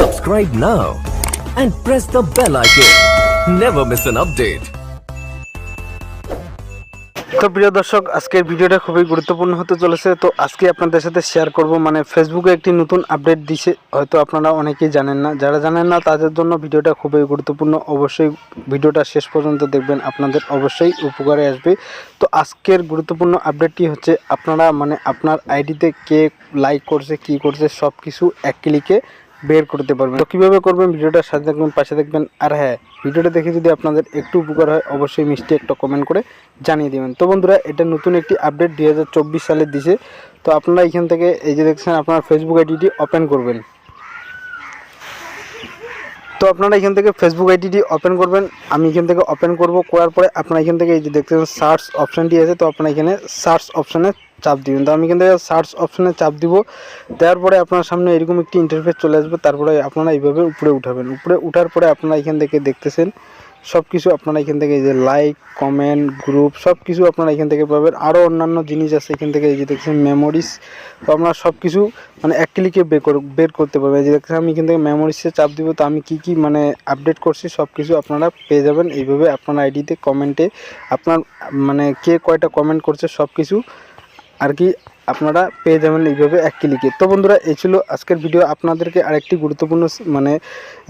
Subscribe now and press the bell icon. Never miss an update. তো প্রিয় দর্শক, আজকের ভিডিওটা খুবই গুরুত্বপূর্ণ হতে চলেছে। তো আজকে আপনাদের সাথে শেয়ার করব। মানে ফেসবুকে একটি নতুন আপডেট দিছে। হয়তো আপনারা অনেকেই জানেন না। যারা জানেন না, তাদের জন্য ভিডিওটা খুবই গুরুত্বপূর্ণ। অবশ্যই ভিডিওটা শেষ পর্যন্ত দেখবেন। আপনাদের অবশ্যই উপকারে আসবে। তো আজকের গুরুত্বপূর্ণ আপডেটটি হচ্ছে, আপনারা মানে আপনার আইডিতে কে লাইক করছে, কি করছে সব কিছু এক ক্লিকে বের করতে পারবেন। তো কীভাবে করবেন? ভিডিওটার সাথে থাকবেন, পাশে দেখবেন আর হ্যাঁ ভিডিওটা দেখে যদি আপনাদের একটু উপকার হয়, অবশ্যই মিষ্টি একটা কমেন্ট করে জানিয়ে দেবেন। তো বন্ধুরা, এটা নতুন একটি আপডেট দু হাজার চব্বিশ সালে দিছে। তো আপনারা এখান থেকে এই যে দেখছেন, আপনার ফেসবুক আইডিটি ওপেন করবেন। তো আপনারা এখান থেকে ফেসবুক আইডিটি ওপেন করবেন। আমি এখান থেকে ওপেন করব, করার পরে আপনারা এখান থেকে এই যে দেখতেছেন সার্চ অপশানটি আছে, তো আপনারা এখানে সার্চ অপশানে চাপ দিবেন। তো আমি এখান থেকে সার্চ অপশানে চাপ দিব, দেওয়ার পরে আপনার সামনে এরকম একটি ইন্টারফেস চলে আসবে, তারপরে আপনারা এইভাবে উপরে উঠাবেন। উপরে উঠার পরে আপনারা এখান থেকে দেখতেছেন সব কিছু আপনারা এখান থেকে এই যে লাইক কমেন্ট গ্রুপ সব কিছু আপনারা এখান থেকে পাবেন। আরও অন্যান্য জিনিস আছে এখান থেকে, এই যে দেখছেন মেমোরিজ তো আপনারা সব কিছু মানে এক ক্লিকে বের কর বের করতে পারবেন যে দেখছেন, আমি এখান থেকে মেমোরিজে চাপ দিব, তো আমি কি কি মানে আপডেট করছি সব কিছু আপনারা পেয়ে যাবেন। এইভাবে আপনার আইডিতে কমেন্টে আপনার মানে কে কয়টা কমেন্ট করছে সব কিছু আর কি আপনারা পেয়ে যাবেন এইভাবে এক ক্লিকে। তো বন্ধুরা, এই ছিল আজকের ভিডিও। আপনাদেরকে আরেকটি গুরুত্বপূর্ণ মানে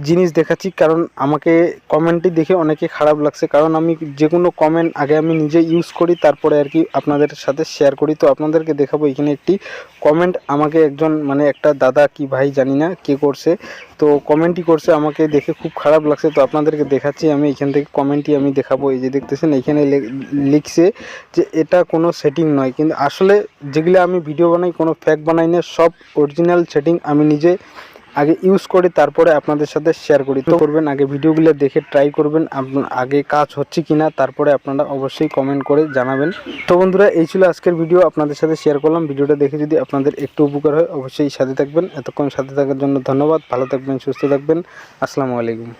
জিনিস দেখাচ্ছি, কারণ আমাকে কমেন্টটি দেখে অনেকে খারাপ লাগছে। কারণ আমি যে কোনো কমেন্ট আগে আমি নিজে ইউজ করি, তারপরে আর কি আপনাদের সাথে শেয়ার করি। তো আপনাদেরকে দেখাবো এখানে একটি কমেন্ট আমাকে একজন মানে একটা দাদা কি ভাই জানি না কে করছে। তো কমেন্টই করছে, আমাকে দেখে খুব খারাপ লাগছে। তো আপনাদেরকে দেখাচ্ছি, আমি এখান থেকে কমেন্টই আমি দেখাবো। এই যে দেখতেছেন, এখানে লিখছে যে এটা কোনো সেটিং নয়। কিন্তু আসলে যেগুলো আমি ভিডিও বানাই, কোনো ফ্যাক বানাই না, সব অরিজিনাল সেটিং আমি নিজে আগে ইউজ করি, তারপরে আপনাদের সাথে শেয়ার করি। তো করবেন, আগে ভিডিওগুলো দেখে ট্রাই করবেন আগে কাজ হচ্ছে কি না তারপরে আপনারা অবশ্যই কমেন্ট করে জানাবেন। তো বন্ধুরা, এই ছিল আজকের ভিডিও আপনাদের সাথে শেয়ার করলাম। ভিডিওটা দেখে যদি আপনাদের একটু উপকার হয়, অবশ্যই সাথে থাকবেন। এতক্ষণ সাথে থাকার জন্য ধন্যবাদ। ভালো থাকবেন, সুস্থ থাকবেন। আসসালামু আলাইকুম।